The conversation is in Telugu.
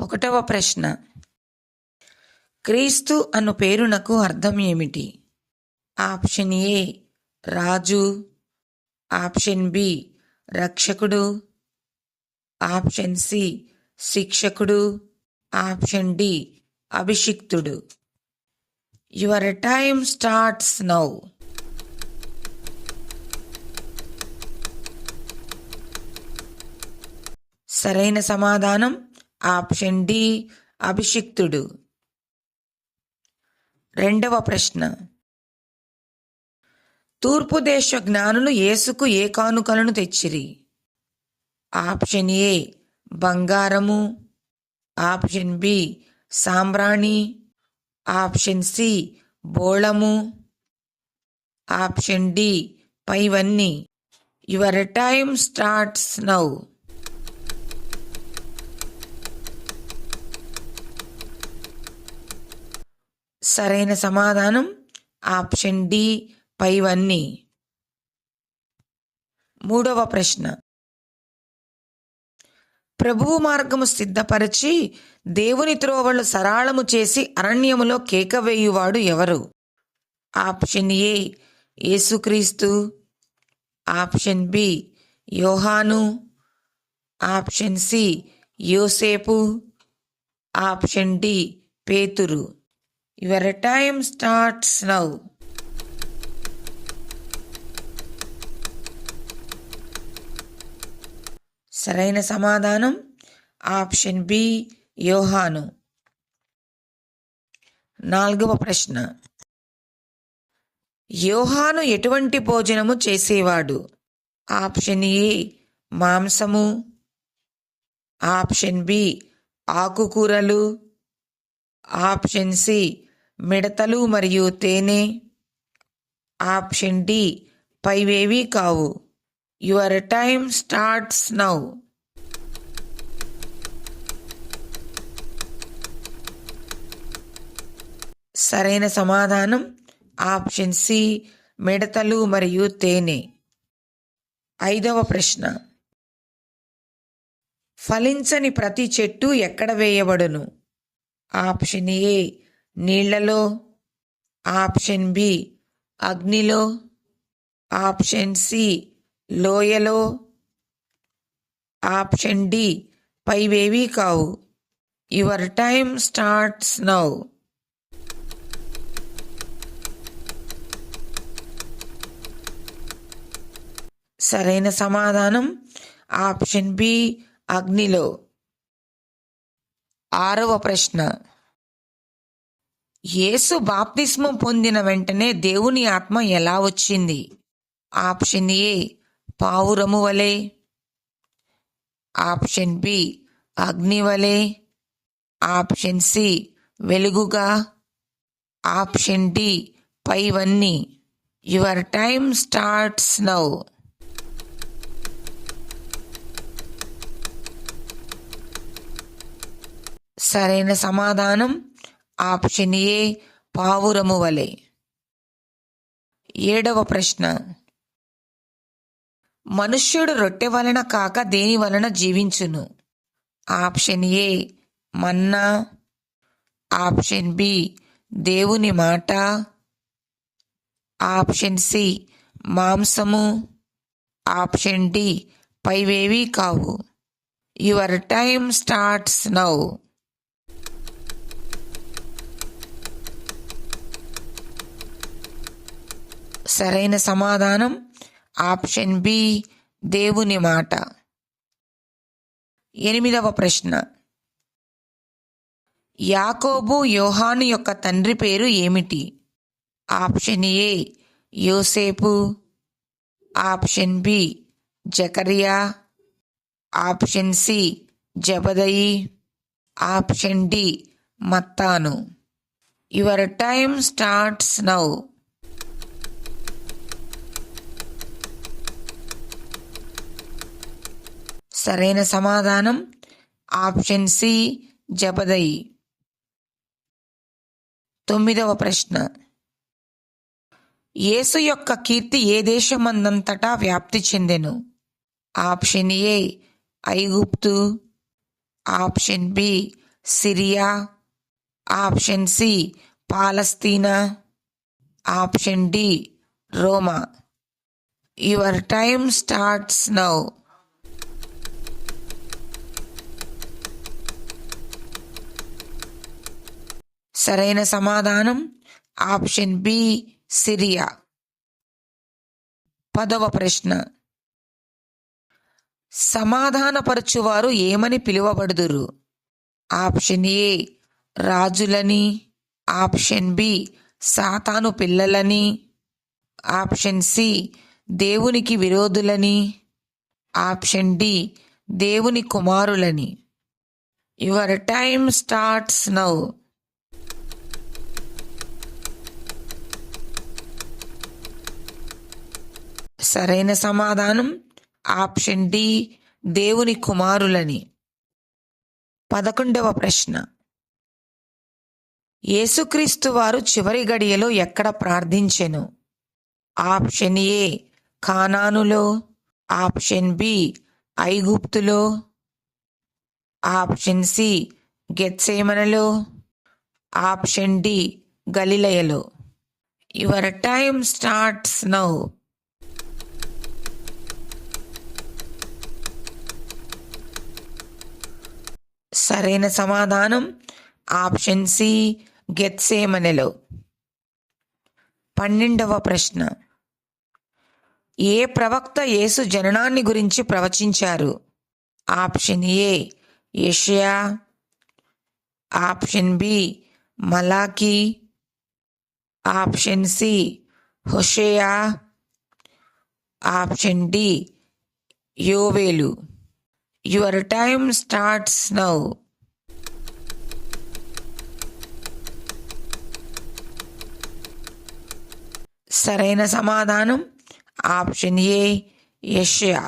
ఒకటవ ప్రశ్న. క్రీస్తు అను పేరునకు అర్థం ఏమిటి? ఆప్షన్ ఏ రాజు. ఆప్షన్ బి రక్షకుడు. ఆప్షన్ సి శిక్షకుడు. ఆప్షన్ డి అభిషిక్తుడు. యువర్ టైమ్ స్టార్ట్స్ నౌ సరైన సమాధానం ఆప్షన్ డి అభిషిక్తుడు. రెండవ ప్రశ్న. తూర్పు దేశ జ్ఞానులు యేసుకు ఏ కానుకలను తెచ్చిరి? ఆప్షన్ ఏ బంగారము. ఆప్షన్ బి సాంబ్రాణి. ఆప్షన్ సి బోళము. ఆప్షన్ డి పైవన్నీ. యువర్ టైమ్ స్టార్ట్స్ నౌ సరైన సమాధానం ఆప్షన్ డి పైవన్నీ మూడవ ప్రశ్న. ప్రభువు మార్గము సిద్ధపరచి దేవుని త్రోవలు సరాళము చేసి అరణ్యములో కేకవేయువాడు ఎవరు? ఆప్షన్ ఏ యేసుక్రీస్తు. ఆప్షన్ బి యోహాను. ఆప్షన్ సి యోసేపు. ఆప్షన్ డి పేతురు. యువర్ టైమ్ స్టార్ట్స్ నౌ సరైన సమాధానం. ఆప్షన్ బి యోహాను నాలుగవ ప్రశ్న. యోహాను ఎటువంటి భోజనము చేసేవాడు? ఆప్షన్ ఏ మాంసము. ఆప్షన్ బి ఆకుకూరలు. ఆప్షన్ సి మిడతలు మరియు తేనె ఆప్షన్ డి పైవేవి కావు. Your time starts now. సరైన సమాధానం ఆప్షన్ సి మిడతలు మరియు తేనె. ఐదవ ప్రశ్న. ఫలించని ప్రతి చెట్టు ఎక్కడ వేయబడును? ఆప్షన్ ఏ నీళ్ళలో. ఆప్షన్ బి అగ్నిలో. ఆప్షన్ సి లోయలో. ఆప్షన్ డి పైవేవీ కావు. Your time starts now. సరైన సమాధానం ఆప్షన్ బి అగ్నిలో. ఆరవ ప్రశ్న. యేసు బాప్తిస్మం పొందిన వెంటనే దేవుని ఆత్మ ఎలా వచ్చింది? ఆప్షన్ ఏ పావురము వలె. ఆప్షన్ బి అగ్ని వలె. ఆప్షన్ సి వెలుగుగా. ఆప్షన్ డి పైవన్నీ. Your time starts now. సరైన సమాధానం ఆప్షన్ ఏ పావురము వలె. ఏడవ ప్రశ్న. మనుష్యుడు రొట్టె వలన కాక దేని వలన జీవించును? ఆప్షన్ ఏ మన్నా. ఆప్షన్ బి దేవుని మాట. ఆప్షన్ సి మాంసము. ఆప్షన్ డి పైవేవీ కావు. Your time starts now. సరైన సమాధానం ఆప్షన్ బి దేవుని మాట. ఎనిమిదవ ప్రశ్న. యాకోబు యోహాను యొక్క తండ్రి పేరు ఏమిటి? ఆప్షన్ ఏ యోసేపు. ఆప్షన్ బి జకరియా. ఆప్షన్ సి జబదయి. ఆప్షన్ డి మత్తాను. యువర్ టైమ్ స్టార్ట్స్ నౌ సరైన సమాధానం. ఆప్షన్ సి జపదయి తొమ్మిదవ ప్రశ్న. యేసు యొక్క కీర్తి ఏ దేశమందంతటా వ్యాప్తి చెందెను? ఆప్షన్ ఏ ఐగుప్తు. Option B Syria. Option C Palestine. Option D Roma. Your time starts now. సరైన సమాధానం. Option B Syria. పదవ ప్రశ్న. సమాధానపరచువారు ఏమని పిలువబడుదురు? ఆప్షన్ ఏ రాజులని. ఆప్షన్ బి సాతాను పిల్లలని. ఆప్షన్ సి దేవునికి విరోధులని. ఆప్షన్ డి దేవుని కుమారులని. Your time starts now. సరైన సమాధానం ఆప్షన్ డి దేవుని కుమారులని. పదకొండవ ప్రశ్న. యేసుక్రీస్తు వారు చివరి గడియలో ఎక్కడ ప్రార్థించెను? ఆప్షన్ ఏ కానానులో. ఆప్షన్ బి ఐగుప్తులో. ఆప్షన్ సి గెత్సేమనలో. ఆప్షన్ డి గలిలయలో. యువర్ టైమ్ స్టార్ట్స్ నౌ సరైన సమాధానం. ఆప్షన్ సి గెత్సేమనెలో పన్నెండవ ప్రశ్న. ఏ ప్రవక్త యేసు జననాన్ని గురించి ప్రవచించారు? ఆప్షన్ ఏ ఏషియా. ఆప్షన్ బి మలాకి ఆప్షన్ సి హుషేయా. ఆప్షన్ డి యోవేలు. యువర్ టైమ్ స్టార్ట్స్ నౌ సరైన సమాధానం ఆప్షన్ ఏ యెషయా